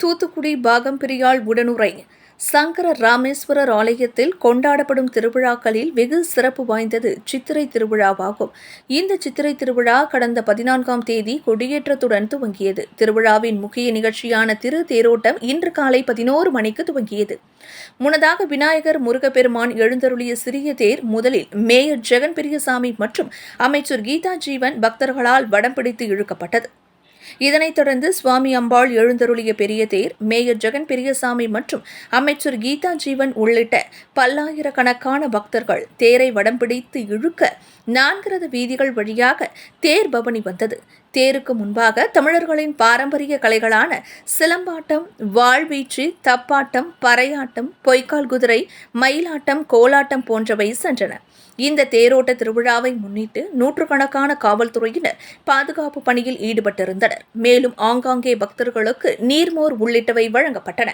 தூத்துக்குடி பாகம்பிரியாள் உடனுரை. சங்கர ராமேஸ்வரர் ஆலயத்தில் கொண்டாடப்படும் திருவிழாக்களில் வெகு சிறப்பு வாய்ந்தது சித்திரை திருவிழாவாகும். இந்த சித்திரை திருவிழா கடந்த பதினான்காம் தேதி கொடியேற்றத்துடன் துவங்கியது. திருவிழாவின் முக்கிய நிகழ்ச்சியான திரு தேரோட்டம் இன்று காலை பதினோரு மணிக்கு துவங்கியது. முன்னதாக விநாயகர் முருகப்பெருமான் எழுந்தருளிய சிறிய தேர் முதலில் மேயர் ஜெகன் பெரியசாமி மற்றும் அமைச்சர் கீதா ஜீவன் பக்தர்களால் வடம் பிடித்து இழுக்கப்பட்டது. இதனைத் தொடர்ந்து சுவாமி அம்பாள் எழுந்தருளிய பெரிய தேர் மேயர் ஜெகன் பெரியசாமி மற்றும் அமைச்சர் கீதா ஜீவன் உள்ளிட்ட பல்லாயிரக்கணக்கான பக்தர்கள் தேரை வடம் பிடித்து இழுக்க நான்கிறது வீதிகள் வழியாக தேர் பவனி வந்தது. தேருக்கு முன்பாக தமிழர்களின் பாரம்பரிய கலைகளான சிலம்பாட்டம் வாழ்வீச்சு தப்பாட்டம் பறையாட்டம் பொய்க்கால் குதிரை மயிலாட்டம் கோலாட்டம் போன்றவை சென்றன. இந்த தேரோட்ட திருவிழாவை முன்னிட்டு நூற்றுக்கணக்கான காவல்துறையினர் பாதுகாப்பு பணியில் ஈடுபட்டிருந்தனர். மேலும் ஆங்காங்கே பக்தர்களுக்கு நீர்மோர் உள்ளிட்டவை வழங்கப்பட்டன.